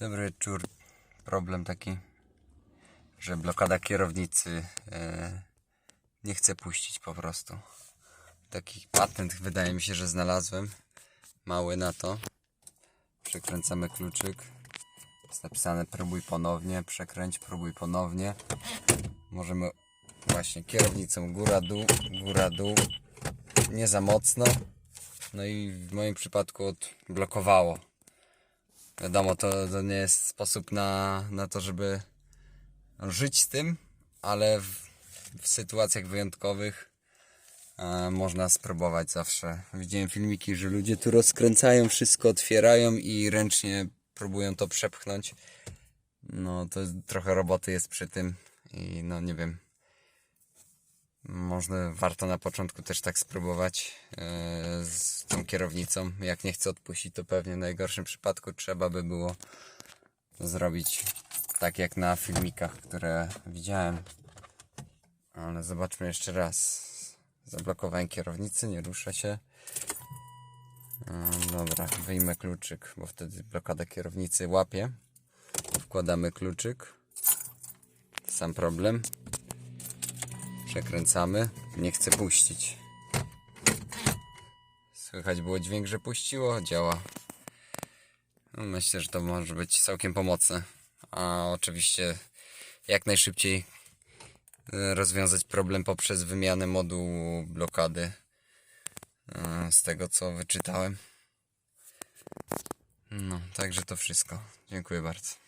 Dobry wieczór. Problem taki, że blokada kierownicy e, nie chce puścić po prostu. Taki patent wydaje mi się, że znalazłem. Mały na to. Przekręcamy kluczyk. Jest napisane próbuj ponownie, przekręć, próbuj ponownie. Możemy właśnie kierownicą góra dół, góra dół. Nie za mocno. No i w moim przypadku odblokowało. Wiadomo, to, to nie jest sposób na, na to, żeby żyć z tym, ale w, w sytuacjach wyjątkowych e, można spróbować zawsze. Widziałem filmiki, że ludzie tu rozkręcają wszystko, otwierają i ręcznie próbują to przepchnąć. No to trochę roboty jest przy tym i no nie wiem. Można, warto na początku też tak spróbować e, z tą kierownicą. Jak nie chce odpuścić, to pewnie w najgorszym przypadku trzeba by było zrobić tak jak na filmikach, które widziałem. Ale zobaczmy jeszcze raz. Zablokowałem kierownicy, nie rusza się. E, Dobra, wyjmę kluczyk, bo wtedy blokada kierownicy łapie. Wkładamy kluczyk. Sam problem. Przekręcamy. Nie chce puścić. Słychać było dźwięk, że puściło. Działa. No, Myślę, że to może być całkiem pomocne. A oczywiście jak najszybciej e, rozwiązać problem poprzez wymianę modułu blokady. e, Z tego co wyczytałem. No, także to wszystko. Dziękuję bardzo.